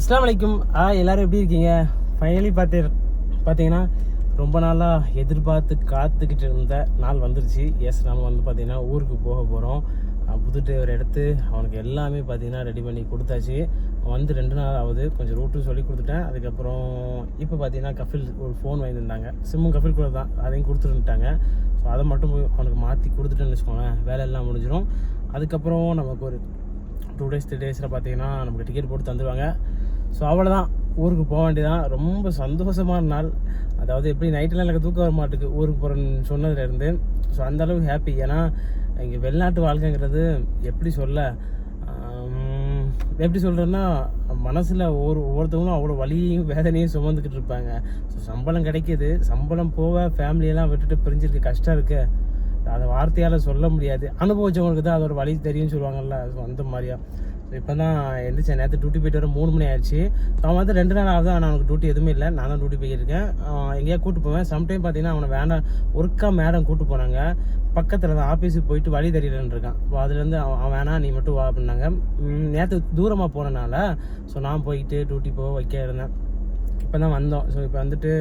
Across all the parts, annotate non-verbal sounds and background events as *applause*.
அஸ்லாம் வலைக்கும் ஆ எல்லோரும் எப்படி இருக்கீங்க? ஃபைனலி பார்த்து பார்த்தீங்கன்னா ரொம்ப நாளாக எதிர்பார்த்து காத்துக்கிட்டு இருந்த நாள் வந்துருச்சு. எஸ் நம்ம வந்து பார்த்திங்கன்னா ஊருக்கு போக போகிறோம் புது டிரைவர் எடுத்து அவனுக்கு எல்லாமே பார்த்தீங்கன்னா ரெடி பண்ணி கொடுத்தாச்சு. அவன் வந்து ரெண்டு நாள் ஆகுது. கொஞ்சம் ரூட்டும் சொல்லி கொடுத்துட்டேன். அதுக்கப்புறம் இப்போ பார்த்தீங்கன்னா கஃபில் ஒரு ஃபோன் வாங்கியிருந்தாங்க. சிம்மும் கஃபில் கூட தான். அதையும் கொடுத்துருந்துட்டாங்க. ஸோ அதை மட்டும் போய் அவனுக்கு மாற்றி கொடுத்துட்டேன்னு வச்சுக்கோங்களேன். வேலை எல்லாம் முடிஞ்சிடும் அதுக்கப்புறம் நமக்கு ஒரு டூ டேஸ் த்ரீ டேஸில் பார்த்தீங்கன்னா நமக்கு டிக்கெட் போட்டு தந்துடுவாங்க ஸோ அவ்வளோதான் ஊருக்கு போக வேண்டியதான் ரொம்ப சந்தோஷமான நாள். அதாவது எப்படி நைட்டெலாம் எனக்கு தூக்கம் வர மாட்டுக்கு ஊருக்கு போகிறேன்னு சொன்னதுலேருந்து ஸோ அந்தளவுக்கு ஹாப்பி ஏன்னா இங்கே வெளிநாட்டு வாழ்க்கைங்கிறது எப்படி சொல்ல எப்படி சொல்கிறேன்னா மனசில் ஒவ்வொரு ஒவ்வொருத்தவங்களும் அவ்வளோ வலியையும் வேதனையும் சுமந்துக்கிட்டு இருப்பாங்க. ஸோ சம்பளம் கிடைக்கிது. சம்பளம் போக ஃபேமிலியெல்லாம் விட்டுட்டு பிரிஞ்சிருக்கு. கஷ்டம் இருக்குது அதை வார்த்தையால் சொல்ல முடியாது. அனுபவிச்சவங்களுக்கு தான் அதோட வழி தெரியும்னு சொல்லுவாங்கல்ல. ஸோ அந்த மாதிரியா. இப்போ தான் எழுந்திரிச்சேன் நேற்று டியூட்டி போயிட்டு வர மூணு மணி ஆயிடுச்சு. அவன் வந்து ரெண்டு நாள் ஆகுது. ஆனால் அவனுக்கு டியூட்டி எதுவுமே இல்லை. நான் தான் டியூட்டி போயிருக்கேன். எங்கேயா கூட்டு போவேன். சம்டைம் பார்த்தீங்கன்னா அவனை வேண்டாம் ஒர்க்காக மேடம் கூட்டு போனாங்க. பக்கத்தில் தான் ஆஃபீஸுக்கு போயிட்டு வழி தெரியலன்னு இருக்கான். அதுலேருந்து அவன் அவன் வேணாம் நீ மட்டும் வா அப்படின்னாங்க. நேற்று தூரமாக போனனால ஸோ நான் போயிட்டு டியூட்டி போக வைக்க இருந்தேன். இப்போ தான் வந்தோம். ஸோ இப்போ வந்துட்டு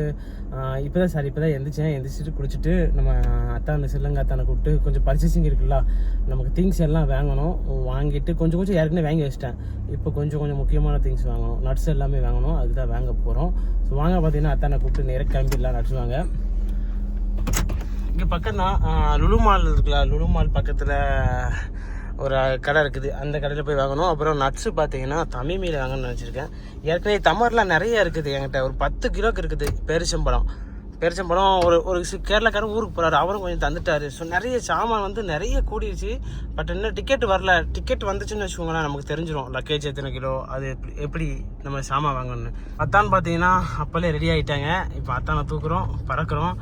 இப்போ தான் சார் இப்போ தான் எந்திரிச்சேன். எந்திரிச்சிட்டு குளிச்சுட்டு நம்ம அத்தானை சில்லங்க அத்தானை கூப்பிட்டு கொஞ்சம் பர்ச்சேசிங் இருக்குல்ல நமக்கு திங்ஸ் எல்லாம் வாங்கணும். வாங்கிட்டு கொஞ்சம் கொஞ்சம் ஏற்கனவே வாங்கி வச்சிட்டேன். இப்போ கொஞ்சம் கொஞ்சம் முக்கியமான திங்ஸ் வாங்கணும். நட்ஸ் எல்லாமே வாங்கணும். அதுக்கு தான் வாங்க போகிறோம் ஸோ வாங்க பார்த்தீங்கன்னா அத்தானை கூப்பிட்டு நேராக கிளம்பிடலாம் நட்ஸ் வாங்க. இங்கே பக்கம் தான் லுலு மால் இருக்குல்ல லுலு மால் பக்கத்தில் ஒரு கடை இருக்குது. அந்த கடையில் போய் வாங்கணும். அப்புறம் நட்ஸு பார்த்தீங்கன்னா தமிழில் வாங்கணும்னு நினச்சிருக்கேன். ஏற்கனவே தமர்லாம் நிறைய இருக்குது என்கிட்ட. ஒரு பத்து கிலோக்கு இருக்குது பேரிச்சம்பழம். பேரிச்சம்பழம் ஒரு ஒரு கேரளாக்காரன் ஊருக்கு போகிறாரு அவரும் கொஞ்சம் தந்துட்டார். ஸோ நிறைய சாமான் வந்து நிறைய கூடிருச்சு. பட் இன்னும் டிக்கெட் வரல. டிக்கெட் வந்துச்சுன்னு வச்சுக்கோங்களேன் நமக்கு தெரிஞ்சிடும் லக்கேஜ் எத்தனை கிலோ அது எப்படி எப்படி நம்ம சாமான் வாங்கணும்னு. அத்தான் பார்த்தீங்கன்னா அப்போலே ரெடி ஆகிட்டாங்க இப்போ அத்தானை தூக்குறோம் பறக்கிறோம்.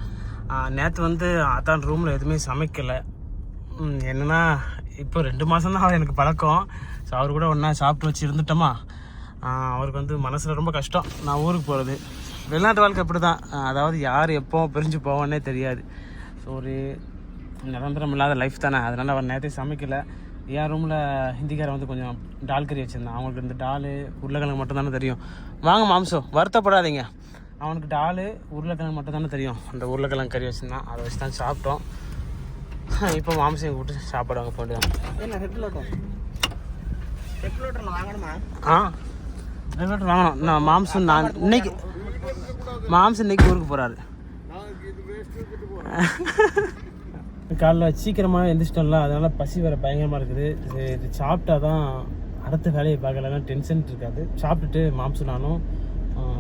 நேற்று வந்து அத்தான் ரூமில் எதுவுமே சமைக்கலை. என்னென்னா இப்போ ரெண்டு மாதம் தான் எனக்கு பழக்கம். ஸோ அவர் கூட ஒன்றா சாப்பிட்டு வச்சு இருந்துட்டோமா? அவருக்கு வந்து மனசில் ரொம்ப கஷ்டம். நான் ஊருக்கு போகிறது வெளிநாட்டு வாழ்க்கை அப்படி தான் அதாவது யார் எப்போ பிரிஞ்சு போவோன்னே தெரியாது. ஸோ ஒரு நிரந்தரம் இல்லாத லைஃப் தானே. அதனால் அவர் நேரத்தை சமைக்கலை. என் ரூமில் ஹிந்திக்காரன் வந்து கொஞ்சம் டால் கறி வச்சுருந்தான். அவங்களுக்கு இந்த டால் உருளைக்கிழங்கு மட்டும் தானே தெரியும். வாங்க மாம்சம் வருத்தப்படாதீங்க. அவனுக்கு டால் உருளைக்கிழங்கு மட்டும் தானே தெரியும். அந்த உருளைக்கிழங்கு கறி வச்சுருந்தான். அதை வச்சு தான் சாப்பிட்டோம். *laughs* இப்போ மாம்சம் கூப்பிட்டு சாப்பாடு வாங்க வாங்கணுமா? ஆ ரெகுலேட்டர் வாங்கணும். நான் மாம்சம் நான் இன்னைக்கு மாம்சம் இன்னைக்கு ஊருக்கு போகிறாரு *laughs* காலைல சீக்கிரமாக எந்திரிச்சிட்டோம்ல அதனால பசி வேற பயங்கரமாக இருக்குது. இது சாப்பிட்டா தான் அடுத்த வேலையை பார்க்கலன்னா டென்ஷன் இருக்காது. சாப்பிட்டுட்டு மாம்சம் நானும்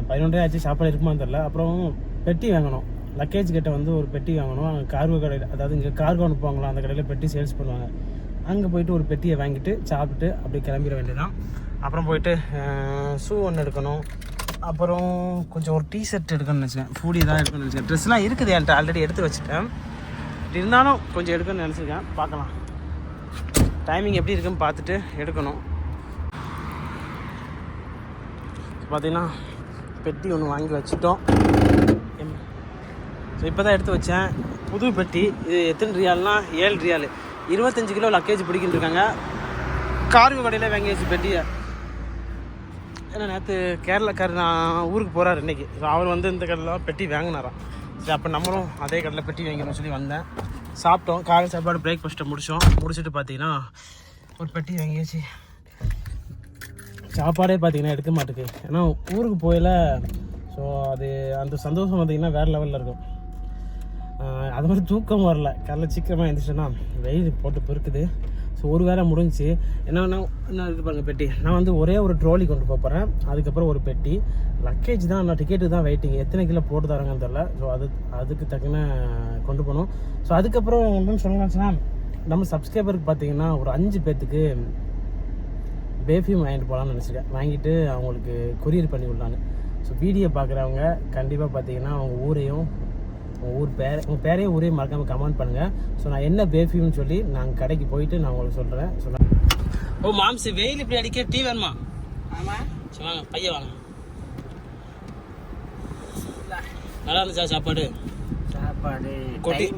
பதினொன்றே ஆச்சு சாப்பாடு இருக்குமான்னு தெரில அப்புறம் பெட்டி வாங்கணும். லக்கேஜ் கிட்ட வந்து ஒரு பெட்டி வாங்கணும். அங்கே கார்கோ கடையில் அதாவது இங்கே கார்கோ அனுப்புவாங்களா அந்த கடையில் பெட்டி சேல்ஸ் பண்ணுவாங்க. அங்கே போயிட்டு ஒரு பெட்டியை வாங்கிட்டு சாப்பிட்டு அப்படியே கிளம்பிட வேண்டியதான் அப்புறம் போயிட்டு ஷூ ஒன்று எடுக்கணும். அப்புறம் கொஞ்சம் ஒரு டீ ஷர்ட் எடுக்கணும்னு நினச்சேன். ஃபூடி தான் எடுக்கணும்னு நினச்சேன். ட்ரெஸ்லாம் இருக்குது என்கிட்ட ஆல்ரெடி எடுத்து வச்சுட்டேன். இருந்தாலும் கொஞ்சம் எடுக்கணும்னு நினச்சிருக்கேன். பார்க்கலாம். டைமிங் எப்படி இருக்குன்னு பார்த்துட்டு எடுக்கணும். பார்த்தீங்கன்னா பெட்டி ஒன்று வாங்கி வச்சுட்டோம். ஸோ இப்போ தான் எடுத்து வச்சேன். புது பெட்டி. இது எத்தனை ரியால்னா? ஏழு ரியால். இருபத்தஞ்சு கிலோ லக்கேஜ் பிடிக்கிட்டு இருக்காங்க கார்கோ கடையில் வாங்கியாச்சு பெட்டியை. ஏன்னா நேற்று கேரளாக்கார் நான் ஊருக்கு போகிறார் இன்னைக்கு. ஸோ அவர் வந்து இந்த கடையில் பெட்டி வாங்கினாரான் சரி அப்போ நம்மளும் அதே கடையில் பெட்டி வாங்கணும்னு சொல்லி வந்தேன். சாப்பிட்டோம். காலை சாப்பாடு பிரேக்ஃபாஸ்ட்டை முடித்தோம் முடிச்சுட்டு பார்த்தீங்கன்னா ஒரு பெட்டி வாங்கியாச்சு சாப்பாடே பார்த்தீங்கன்னா எடுக்க மாட்டேங்குது ஏன்னா ஊருக்கு போயில. ஸோ அது அந்த சந்தோஷம் பார்த்தீங்கன்னா வேறு லெவலில் இருக்கும். அது மாதிரி தூக்கம் வரல. காலைல சீக்கிரமாக எழுந்துச்சுன்னா வெயில் போட்டு பெருக்குது ஸோ ஒரு வேளை முடிஞ்சுச்சு. என்ன என்ன இது பாருங்க பெட்டி. நான் வந்து ஒரே ஒரு ட்ரோலி கொண்டு போகிறேன் அதுக்கப்புறம் ஒரு பெட்டி. லக்கேஜ் தான் நான் டிக்கெட்டு தான் வெயிட்டிங் எத்தனை கிலோ போட்டு தராங்கன்னு தெரில ஸோ அது அதுக்கு தக்கன கொண்டு போகணும். ஸோ அதுக்கப்புறம் ஒன்றும் சொல்லணும்னா நம்ம சப்ஸ்கிரைபருக்கு பார்த்தீங்கன்னா ஒரு அஞ்சு பேர்த்துக்கு பேஃபியூம் வாங்கிட்டு போகலான்னு நினச்சிருக்கேன். வாங்கிட்டு அவங்களுக்கு கொரியர் பண்ணி விடலான்னு ஸோ வீடியோ பார்க்குறவங்க கண்டிப்பாக பார்த்தீங்கன்னா அவங்க ஊரையும் ஊர் பேர் உங்கள் பேரையும் ஊரையும் மறக்காமல் கமெண்ட் பண்ணுங்கள் ஸோ நான் என்ன பேஃபியூம்னு சொல்லி நாங்கள் கடைக்கு போயிட்டு நான் உங்களுக்கு சொல்கிறேன் ஸோ ஓ மாம்சி வெயில் இப்படி அடிக்க டீ வேணுமா? ஆமாம் சரி வாங்க பையன் வாங்க. நல்லா இருந்துச்சா சாப்பாடு? சாப்பாடு கொட்டி-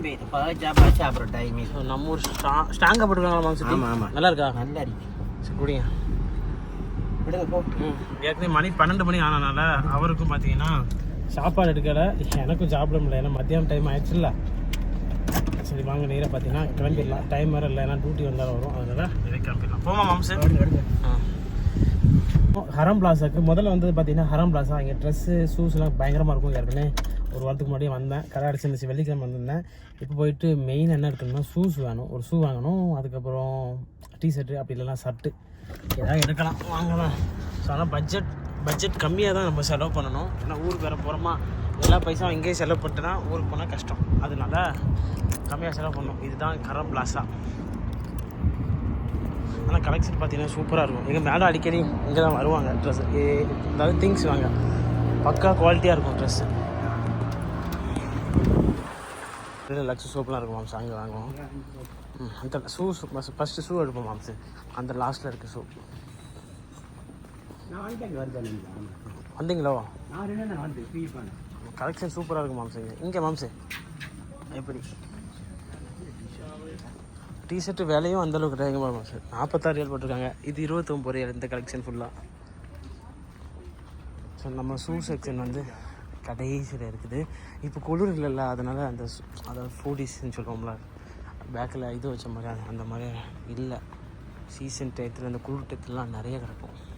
சாப்பாடு சாப்பிட்ற டைம் நம்ம ஊர் ஸ்ட்ரா ஸ்ட்ராங்காக போட்டுருக்காங்களா மாம்சி டீ? ஆமா, ஆமா. நல்லா இருக்கா? நல்லா இருக்கு. சரி குடிங்க. விடுங்க போ. ம், ஏற்கனவே மணி பன்னெண்டு மணி ஆனனால அவருக்கும் பார்த்தீங்கன்னா சாப்பாடு எடுக்கலை. எனக்கும் சாப்பிட முடியல ஏன்னா மத்தியானம் டைம் ஆயிடுச்சுல்ல. சரி வாங்க நேராக பார்த்தீங்கன்னா கிளம்பிடலாம். டைம் வேறு இல்லை. ஏன்னா டியூட்டி வந்தாலும் வரும். அதனால நேராக கிளம்பிடலாம். போமா மாம்சு ஆ. ஹரம் பிளாஸாக்கு முதல்ல வந்து பார்த்தீங்கன்னா ஹரம் பிளாஸா இங்கே ட்ரெஸ்ஸு ஷூஸ்லாம் பயங்கரமாக இருக்கும். ஏற்கனவே ஒரு வாரத்துக்கு முன்னாடியே வந்தேன். கடை அடிச்சிருந்துச்சு. வெள்ளிக்கிழமை வந்திருந்தேேன். இப்போ போயிட்டு மெயின் என்ன எடுக்கணும்னா ஷூஸ் வேணும். ஒரு ஷூ வாங்கணும். அதுக்கப்புறம் டிஷர்ட்டு அப்படி இல்லைனா ஷர்ட்டு ஏதாவது எடுக்கலாம். வாங்கலாம். ஸோ ஆனால் பட்ஜெட் பட்ஜெட் கம்மியாக தான் நம்ம செலவு பண்ணணும். ஏன்னா ஊருக்கு வேறு போகிறோமா எல்லா பைசாவும் இங்கேயே செலவு பண்ணிட்டுனா ஊருக்கு போனால் கஷ்டம். அதனால கம்மியாக செலவு பண்ணணும். இதுதான் கரம் பிளாஸா ஆனால் கலெக்ஷன் பார்த்தீங்கன்னா சூப்பராக இருக்கும். எங்கள் மேடம் அடிக்கடி இங்கே தான் வருவாங்க ட்ரெஸ் அதாவது திங்ஸ் வாங்க. பக்கா குவாலிட்டியாக இருக்கும் ட்ரெஸ்ஸு லக்ஸ் சோப்லாம் இருக்கும் மாம்சு அங்கே வாங்குவோம். ம், அந்த ஷூ ஃபஸ்ட்டு ஷூ எடுப்போம் மாம்சு அந்த லாஸ்ட்டில் இருக்குது ஷூ நான் வந்துட்டு அங்கே வருதேன் வந்தீங்களோ? கலெக்ஷன் சூப்பராக இருக்கும் மாம்ஸ் இங்கே மாம்ஸ் எப்படி? டிஷர்ட் விலையும் அந்த அளவுக்கு கிடையாது மாம்ஸ் நாற்பத்தாறு ரியல் போட்டிருக்காங்க. இது இருபத்தொம்பது ரியல் இந்த கலெக்ஷன் ஃபுல்லாக ஸோ நம்ம ஷூ செக்ஷன் வந்து கடைசியில் இருக்குது. இப்போ குளிர் இல்லைல்ல அதனால் அந்த அதாவது ஃபூடிஸ்ன்னு சொல்லுவோம்ல பேக்கில் இது வச்ச மாதிரி அந்த- அந்த மாதிரி இல்லை. சீசன் டயத்தில் அந்த குளிர் டயத்துலலாம் நிறைய கிடக்கும்.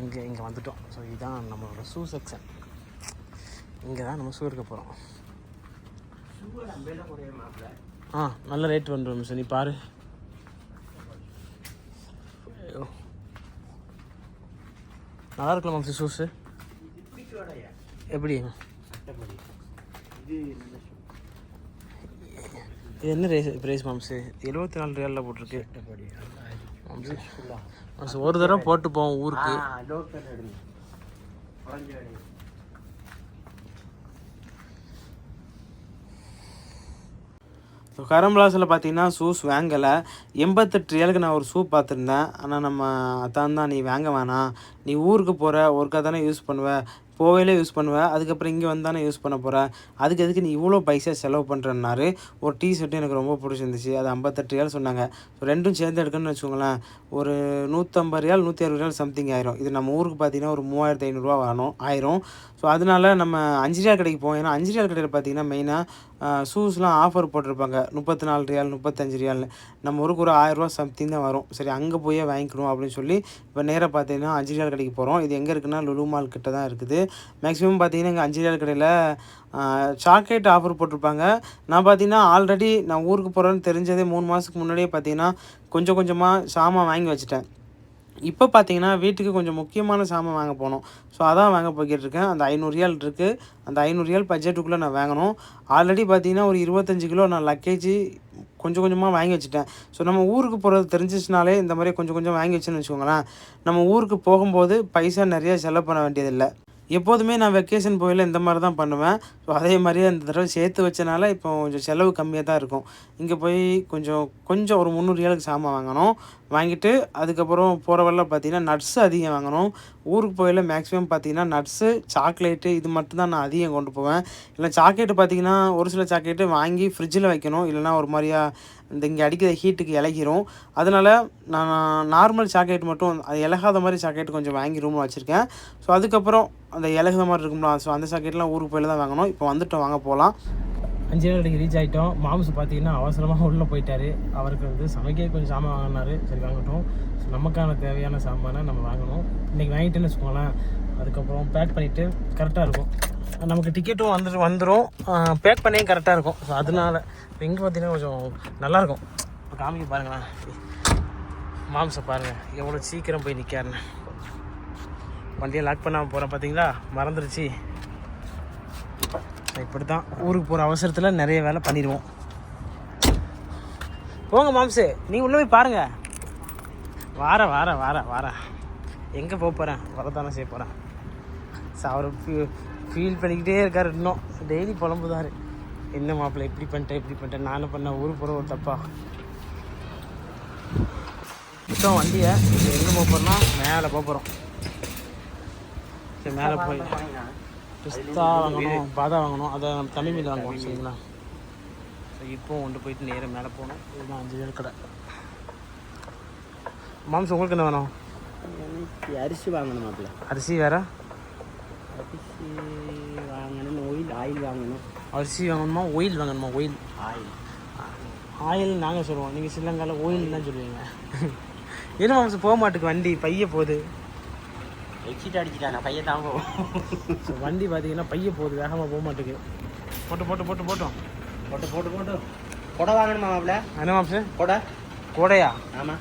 இங்கே இங்கே வந்துட்டோம். ஸோ இதுதான் நம்மளோட ஷூ செக்ஷன் இங்கே தான் நம்ம ஷூ இருக்க போகிறோம் ஆ நல்ல ரேட் பண்ணுறோம் சார் நீ பாரு. ஐயோ. நல்லா இருக்கலாம் மாம்சி ஷூஸு எப்படி? இது இது என்ன ரேஸ் ப்ரைஸ் மாம்சு எழுபத்தி நாலு ரியாலில் போட்டிருக்கு. மாம்சு ஒரு தடவை போட்டு போவோம் ஊருக்கு ஸோ கரம்பிளாஸில் பார்த்தீங்கன்னா ஷூஸ் வாங்கலை. எண்பத்தெட்டு ரியலுக்கு நான் ஒரு ஷூ பார்த்துருந்தேன். ஆனால் நம்ம அதான் தான் நீ வாங்க வேணாம். நீ ஊருக்கு போகிற ஒருக்கா தானே யூஸ் பண்ணுவ. போவையிலே யூஸ் பண்ணுவேன். அதுக்கப்புறம் இங்கே வந்தானே யூஸ் பண்ண போகிறேன் அதுக்கு எதுக்கு நீ இவ்வளோ பைசா செலவு பண்ணுறன்னாரு ஒரு டீ ஷர்ட்டு எனக்கு ரொம்ப பிடிச்சிருந்துச்சு. அது ஐம்பத்தெட்டு ரியால் சொன்னாங்க. ஸோ ரெண்டும் சேர்ந்து எடுக்கணும்னு வச்சுக்கோங்களேன். ஒரு நூற்றம்பது ரியால் நூற்றி அறுபது ரியால் சம்திங் ஆயிரும். இது நம்ம ஊருக்கு பார்த்தீங்கன்னா ஒரு மூவாயிரத்து ஐநூறுரூவா வரணும் ஆயிரும். ஸோ அதனால நம்ம அஞ்சு ரியால் கடைக்கு போவோம். ஏன்னா அஞ்சு ரியால் கடையில் பார்த்தீங்கன்னா மெயினாக ஷூஸ்லாம் ஆஃபர் போட்டிருப்பாங்க. முப்பத்தி நாலு ரியால் முப்பத்தஞ்சு ரியால்னு. நம்ம ஊருக்கு ஒரு ஆயிரரூவா சம்திங் தான் வரும். சரி அங்கே போய் வாங்கிக்கணும் அப்படின்னு சொல்லி இப்போ நேராக பார்த்தீங்கன்னா அஞ்சு ரியால் கடைக்கு போகிறோம் இது எங்கே இருக்குன்னா லுலு மால் கிட்ட தான் இருக்குது. மேக்ஸிமம் பார்த்தீங்கன்னா இங்கே அஞ்சு கடையில் சாக்லேட் ஆஃபர் போட்டிருப்பாங்க. நான் பார்த்தீங்கன்னா ஆல்ரெடி நான் ஊருக்கு போகிறேன்னு தெரிஞ்சதே மூணு மாதத்துக்கு முன்னாடியே பார்த்தீங்கன்னா கொஞ்சம் கொஞ்சமாக சாமான் வாங்கி வச்சுட்டேன். இப்போ பார்த்தீங்கன்னா வீட்டுக்கு கொஞ்சம் முக்கியமான சாமான் வாங்க போனோம். ஸோ அதான் வாங்க போய்கிட்டு இருக்கேன் அந்த ஐநூறுரியால் இருக்குது அந்த ஐநூறுரியால் பட்ஜெட்டுக்குள்ளே நான் வாங்கணும். ஆல்ரெடி பார்த்தீங்கன்னா ஒரு இருபத்தஞ்சு கிலோ நான் லக்கேஜ் கொஞ்சம் கொஞ்சமாக வாங்கி வச்சுட்டேன். ஸோ நம்ம ஊருக்கு போகிறது தெரிஞ்சிச்சுனாலே இந்த மாதிரி கொஞ்சம் கொஞ்சம் வாங்கி வச்சுன்னு வச்சுக்கோங்களேன். நம்ம ஊருக்கு போகும்போது பைசா நிறையா செலவு பண்ண வேண்டியதில்லை. எப்போதுமே நான் வெக்கேஷன் போயில இந்த மாதிரி தான் பண்ணுவேன். ஸோ அதே மாதிரியே இந்த தடவை சேர்த்து வச்சனால இப்போ கொஞ்சம் செலவு கம்மியாக தான் இருக்கும். இங்கே போய் கொஞ்சம் கொஞ்சம் ஒரு முந்நூறு ஏழுக்கு சாமான் வாங்கணும். வாங்கிட்டு அதுக்கப்புறம் போகிற வரல பார்த்தீங்கன்னா நட்ஸு அதிகம் வாங்கணும். ஊருக்கு போயில மேக்ஸிமம் பார்த்தீங்கன்னா நட்ஸு சாக்லேட்டு இது மட்டும்தான் நான் அதிகம் கொண்டு போவேன். இல்லை சாக்லேட்டு பார்த்தீங்கன்னா ஒரு சில சாக்லேட்டு வாங்கி ஃப்ரிட்ஜில் வைக்கணும். இல்லைனா ஒரு மாதிரியா இந்த இங்கே அடிக்கிற ஹீட்டுக்கு இலகிரும். அதனால் நான் நார்மல் சாக்லேட் மட்டும் அது இலகாத மாதிரி சாக்லேட் கொஞ்சம் வாங்கி ரூமில் வச்சுருக்கேன். ஸோ அதுக்கப்புறம் அந்த இலகுத மாதிரி இருக்கும்ல ஸோ அந்த சாக்லேட்லாம் ஊருக்கு போயில தான் வாங்கணும். இப்போ வந்துட்டு வாங்க போகலாம் அஞ்சு நாளைக்கு ரீச் ஆகிட்டோம் மாம்சு பார்த்தீங்கன்னா அவசரமாக உள்ளே போயிட்டாரு. அவருக்கு வந்து சமைக்க கொஞ்சம் சாமான் வாங்கினாரு. சரி வாங்கட்டும். ஸோ நமக்கான தேவையான சாமானை நம்ம வாங்கணும். இன்றைக்கி வாங்கிட்டேன்னு வச்சுக்கோங்களேன். அதுக்கப்புறம் பேக் பண்ணிவிட்டு கரெக்டாக இருக்கும். நமக்கு டிக்கெட்டும் வந்துட்டு வந்துடும் பேக் பண்ணியும் கரெக்டாக இருக்கும். ஸோ அதனால இப்போ இங்கே பார்த்தீங்கன்னா கொஞ்சம் நல்லாயிருக்கும் இப்போ காமிக்க பாருங்களேன். மாம்சை பாருங்கள் எவ்வளோ சீக்கிரம் போய் நிற்காருன்னு வண்டியை லாக் பண்ணாமல் போகிறேன் பார்த்தீங்களா மறந்துடுச்சு இப்படி தான் ஊருக்கு போகிற அவசரத்தில் நிறைய வேலை பண்ணிடுவோம். போங்க மாம்சு நீ உள்ளே போய் பாருங்கள் வார வார வார வார. எங்கே போக போகிறேன் வரதானே செய்ய போகிறேன் ஸோ அவர் ஃபீல் பண்ணிக்கிட்டே இருக்காரு இன்னும். டெய்லி புலம்புதாரு. என்ன மாப்பிள்ளை இப்படி பண்ணிட்டேன் இப்படி பண்ணிட்டேன் நானும் பண்ண ஊருக்கு போகிற ஒரு தப்பா? இப்போ வண்டியை எங்கே போக போகிறோம்னா மேலே போக போகிறோம் சரி மேலே போய். பிஸ்தா வாங்கணும் பாதா வாங்கணும். அதை நம்ம தமிழ் மீன் வாங்குவோம் சரிங்களா? ஸோ இப்போ கொண்டு போயிட்டு நேராக மேலே போகணும். இதுதான் அஞ்சு பேர் கடை. மாம்சம் உங்களுக்கு என்ன வேணும்? எனக்கு அரிசி வாங்கணும் மாப்பிள்ள. அரிசி வேற? அரிசி வாங்கணும் ஆயில் ஆயில் வாங்கணும். அரிசி வாங்கணுமா? ஒயில் வாங்கணுமா? ஒயில் ஆயில் ஆயில் நாங்கள் சொல்லுவோம். நீங்கள் ஸ்ரீலங்காவில் ஓயில் தான் சொல்லுவீங்க. என்ன மாம்சம்? போக மாட்டுக்கு வண்டி பைய போகுது. எக்ஸிட் அடிச்சிட்டாங்க பையன் தான் போவோம் *laughs* வண்டி பார்த்தீங்கன்னா பைய போகுது வேகமாக போக மாட்டுக்கு போட்டு போட்டு போட்டு போட்டோம் போட்டு போட்டு போட்டு. கொடை வாங்கணுமா மாப்பிள்ள? என்ன மாம்சம் கொடை. கூடையா? ஆமாம்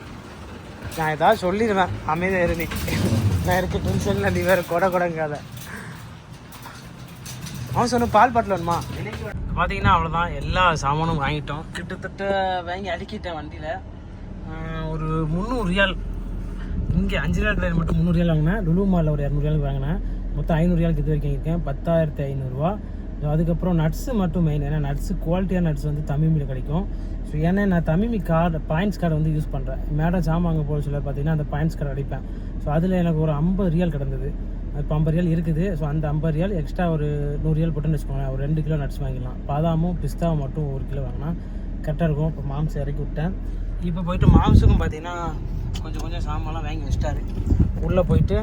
நான் ஏதாவது சொல்லிடுவேன். அமைதியாக இரு நீ. நான் இருக்க டென்ஷனில் நீ வேறு கொடை கொடைங்காத. அவன் சொன்ன பால் பாட்டில் வேணுமா? பார்த்தீங்கன்னா அவ்வளோதான் எல்லா சாமானும் வாங்கிட்டோம். கிட்டத்தட்ட வாங்கி அடிக்கிட்டேன் வண்டியில். ஒரு முந்நூறு ரியால். இங்கே அஞ்சு ரியால் மட்டும் முந்நூறு ரியால் வாங்கினேன். லுலு மாலில் ஒரு இரநூறு வாங்கினேன். மொத்தம் ஐநூறு ரியாலுக்கு இது வரைக்கும் இருக்கேன் பத்தாயிரத்தி ஐநூறுரூவா ஸோ அதுக்கப்புறம் நட்ஸு மட்டும் மெயின் ஏன்னா நட்ஸு குவாலிட்டியான நட்ஸ் வந்து தமிமில் கிடைக்கும். ஸோ ஏன்னா நான் தமிமி கார்டு பாயிண்ட்ஸ் கார்டு வந்து யூஸ் பண்ணுறேன் மேடம் ஜாமான் வாங்க போக சொல்ல பார்த்தீங்கன்னா அந்த பாயிண்ட்ஸ் கார்டு அடிப்பேன். ஸோ அதில் எனக்கு ஒரு ஐம்பது ரியல் கிடந்தது. இப்போ ஐம்பது ரியல் இருக்குது. ஸோ அந்த ஐம்பது ரியல் எக்ஸ்ட்ரா ஒரு நூறு ரியல் போட்டுன்னு வச்சுக்கோங்களேன். ஒரு ரெண்டு கிலோ நட்ஸ் வாங்கிடலாம். பாதாமும் பிஸ்தாவும் மட்டும் ஒரு கிலோ வாங்கினா கரெக்டாக இருக்கும். இப்போ மாம்சம் இறக்கி விட்டேன். இப்போ போயிட்டு மாம்சுக்கும் பார்த்தீங்கன்னா கொஞ்சம் கொஞ்சம் சாமான்லாம் வாங்கி வச்சிட்டாரு. உள்ளே போயிட்டு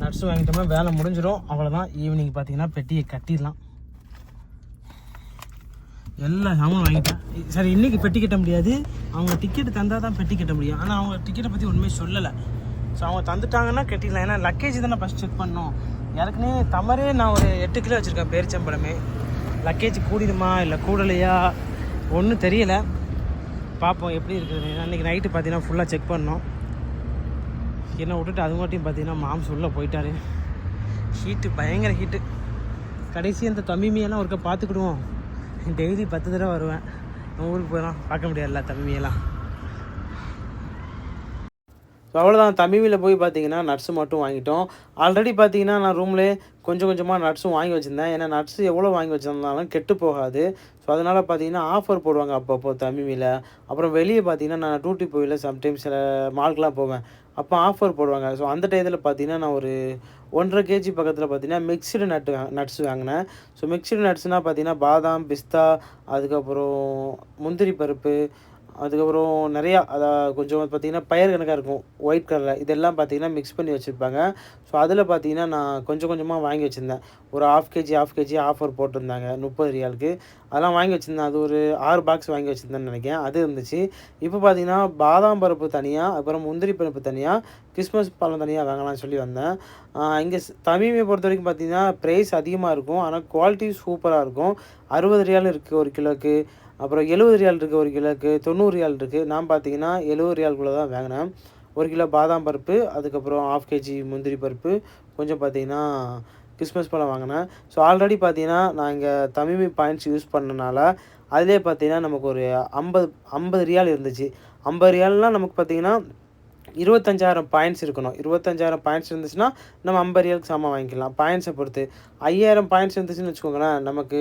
நட்ஸ் வாங்கிட்டோம்னா வேலை முடிஞ்சிடும் அவ்வளோதான் ஈவினிங் பார்த்தீங்கன்னா பெட்டியை கட்டிடலாம். எல்லா சாமானும் வாங்கிட்டேன். சரி இன்றைக்கி பெட்டி கட்ட முடியாது. அவங்க டிக்கெட் தந்தால் தான் பெட்டி கட்ட முடியும். ஆனால் அவங்க டிக்கெட்டை பற்றி ஒன்றுமே சொல்லலை. ஸோ அவங்க தந்துட்டாங்கன்னா கட்டிடலாம். ஏன்னா லக்கேஜ் தானே ஃபஸ்ட் செக் பண்ணோம் ஏற்கனவே தமரே நான் ஒரு எட்டு கிலோ வச்சுருக்கேன் பேரிச்சம்பழமே. லக்கேஜ் கூடிடுமா? இல்லை கூடலையா? ஒன்றும் தெரியலை. பார்ப்போம் எப்படி இருக்குது. அன்றைக்கி நைட்டு பார்த்தீங்கன்னா ஃபுல்லாக செக் பண்ணோம். என்ன விட்டுட்டு அது மட்டும் பார்த்தீங்கன்னா மாம்ஸ் உள்ளே போயிட்டாரு. ஹீட்டு பயங்கர ஹீட்டு கடைசி அந்த தம்பிமையெல்லாம் ஒருக்க பார்த்துக்கிடுவோம். டெய்லி பத்து தடவை வருவேன். நம்ம ஊருக்கு போயெல்லாம் பார்க்க முடியாதுல்ல தம்பிமையெல்லாம் ஸோ அவ்வளோதான் தமிழில் போய் பார்த்தீங்கன்னா நட்ஸு மட்டும் வாங்கிட்டோம். ஆல்ரெடி பார்த்தீங்கன்னா நான் ரூம்லேயே கொஞ்சம் கொஞ்சமாக நட்ஸும் வாங்கி வச்சுருந்தேன். ஏன்னா நட்ஸு எவ்வளோ வாங்கி வச்சிருந்தாலும் கெட்டு போகாது. ஸோ அதனால் பார்த்தீங்கன்னா ஆஃபர் போடுவாங்க அப்பப்போ தமிழில். அப்புறம் வெளியே பார்த்தீங்கன்னா நான் டூட்டி போயில சம்டைம்ஸ் சில மால்க்கெலாம் போவேன். அப்போ ஆஃபர் போடுவாங்க. ஸோ அந்த டயத்தில் பார்த்தீங்கன்னா நான் ஒரு ஒன்றரை கேஜி பக்கத்தில் பார்த்தீங்கன்னா மிக்சடு நட்டு நட்ஸ் வாங்கினேன். ஸோ மிக்சடு நட்ஸ்னால் பார்த்தீங்கன்னா பாதாம் பிஸ்தா அதுக்கப்புறம் முந்திரி பருப்பு அதுக்கப்புறம் நிறையா அதாவது கொஞ்சம் பார்த்தீங்கன்னா பயிர் கணக்காக இருக்கும் ஒயிட் கலரில் இதெல்லாம் பார்த்தீங்கன்னா மிக்ஸ் பண்ணி வச்சுருப்பாங்க. ஸோ அதில் பார்த்தீங்கன்னா நான் கொஞ்சம் கொஞ்சமாக வாங்கி வச்சுருந்தேன். ஒரு half KG half KG offer போட்டிருந்தாங்க முப்பது ரியாலுக்கு. அதெல்லாம் வாங்கி வச்சுருந்தேன். அது ஒரு ஆறு பாக்ஸ் வாங்கி வச்சுருந்தேன்னு நினைக்கிறேன். அது இருந்துச்சு. இப்போ பார்த்தீங்கன்னா பாதாம் பருப்பு தனியாக அப்புறம் முந்திரி பருப்பு தனியாக கிறிஸ்மஸ் பழம் தனியாக வாங்கலாம்னு சொல்லி வந்தேன். இங்கே தமிழை பொறுத்த வரைக்கும் பார்த்தீங்கன்னா ப்ரைஸ் அதிகமாக இருக்கும். ஆனால் குவாலிட்டி சூப்பராக இருக்கும். அறுபது ரியால் இருக்குது ஒரு கிலோக்கு. அப்புறம் எழுபது ரியால் இருக்குது ஒரு கிலோக்கு தொண்ணூறு ரியால் இருக்குது நான் பார்த்தீங்கன்னா எழுபது ரியால்குள்ளே தான் வாங்கினேன். ஒரு கிலோ பாதாம் பருப்பு அதுக்கப்புறம் ஆஃப் கேஜி முந்திரி பருப்பு கொஞ்சம் பார்த்தீங்கன்னா கிறிஸ்மஸ் பழம் வாங்கினேன். ஸோ ஆல்ரெடி பார்த்தீங்கன்னா நான் இங்கே தமிழ் பாயிண்ட்ஸ் யூஸ் பண்ணனால அதிலே பார்த்தீங்கன்னா நமக்கு ஒரு ஐம்பது ஐம்பது ரியால் இருந்துச்சு. ஐம்பது ரியால்னால் நமக்கு பார்த்தீங்கன்னா இருபத்தஞ்சாயிரம் பாயிண்ட்ஸ் இருக்கணும். இருபத்தஞ்சாயிரம் பாயிண்ட்ஸ் இருந்துச்சுன்னா நம்ம ஐம்பது ரியாலுக்கு சாமான் வாங்கிக்கலாம். பாயிண்ட்ஸை பொறுத்து. ஐயாயிரம் பாயிண்ட்ஸ் இருந்துச்சுன்னு வச்சுக்கோங்களேன் நமக்கு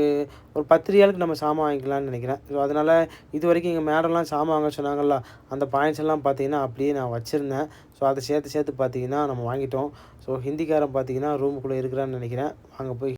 ஒரு பத்து ரியாலுக்கு நம்ம சாமான் வாங்கிக்கலாம்னு நினைக்கிறேன். ஸோ அதனால் இது வரைக்கும் எங்கள் மேடம்லாம் சாமான் வாங்க சொன்னாங்கல்ல அந்த பாயிண்ட்ஸ் எல்லாம் பார்த்தீங்கன்னா அப்படியே நான் வச்சுருந்தேன். ஸோ அதை சேர்த்து சேர்த்து பார்த்தீங்கன்னா நம்ம வாங்கிட்டோம். ஸோ ஹிந்திக்காரன் பார்த்தீங்கன்னா ரூமுக்குள்ளே இருக்கிறான்னு நினைக்கிறேன். அங்கே போய்